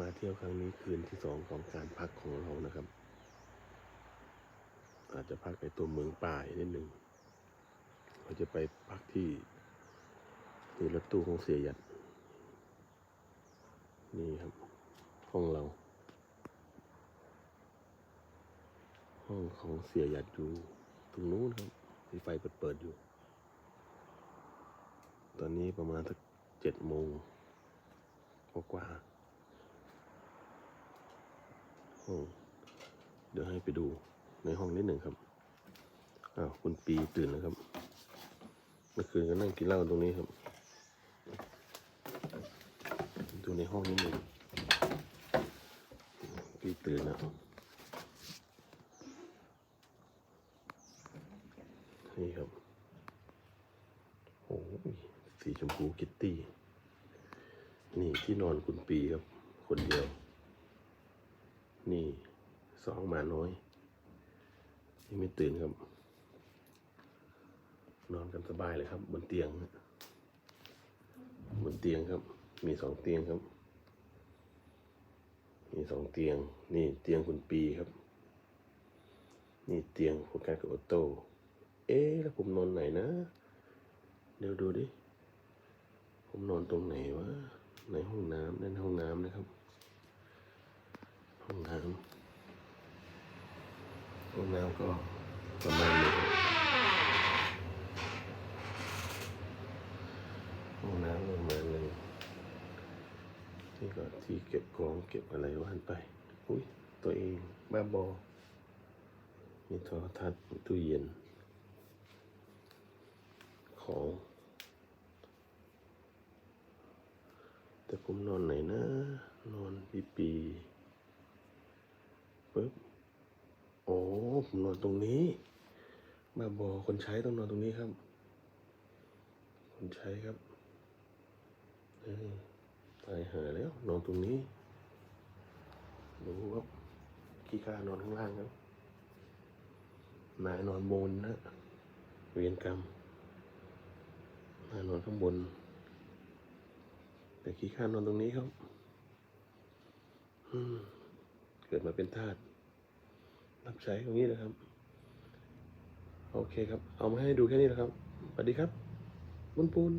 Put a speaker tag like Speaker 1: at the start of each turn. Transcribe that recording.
Speaker 1: มาเที่ยวครั้งนี้คืนที่สองของการพักของเรานะครับ อาจจะพักในตัวเมืองป่ายนิดหนึ่งเราจะไปพักที่ที่รถตู้ของเสียหยัด นี่ครับห้องเรา ห้องของเสียหยัดอยู่ตรงนู้นครับมีไฟเปิดเปิดๆอยู่ ตอนนี้ประมาณสักเจ็ดโมงกว่า ห้องเดี๋ยวให้ไปดูในห้องนิดหนึ่งครับอ้าวคุณปีตื่นแล้วครับ เมื่อคืนก็นั่งกินเหล้าตรงนี้ครับ ดูในห้องนิดหนึ่งปีตื่นแล้วนี่ครับโอ้ยสีชมพูคิตตี้ นี่ที่นอนคุณปีครับ คนเดียว นี่สองหมาน้อยยังไม่ตื่นครับ นอนกันสบายเลยครับ บนเตียง บนเตียงครับ มีสองเตียงครับ มีสองเตียง นี่เตียงคุณปีครับ นี่เตียงโฟกัสกับออโต้เอ๊ะแล้วผมนอนไหนนะ เดี๋ยวดูดิ ผมนอนตรงไหนวะในห้องน้ำนั่นห้องน้ำนะครับ ห้องน้ำห้องน้ำก็ประมาณนี้ครับห้องน้ำประมาณนี้นี่ก็ที่เก็บของเก็บอะไรว่านไป อุ้ยตัวเองบ้าบอ มีโทรทัศน์ตู้เย็น ของ แต่ผมนอนไหนนะ นอนปีปีปึ๊บ โอ้ผมนอนตรงนี้มาบอคนใช้ต้องนอนตรงนี้ครับ คนใช้ครับตายหาแล้ว นอนตรงนี้ดูครับขี้ข้านอนข้างล่างครับนายนอนบนนะเวียนกรรมนายนอนข้างบน แต่ขี้ข้านอนตรงนี้ครับเกิดมาเป็นทาส รับใช้ตรงนี้นะครับ โอเคครับ เอามาให้ดูแค่นี้นะครับสวัสดีครับปุนปูน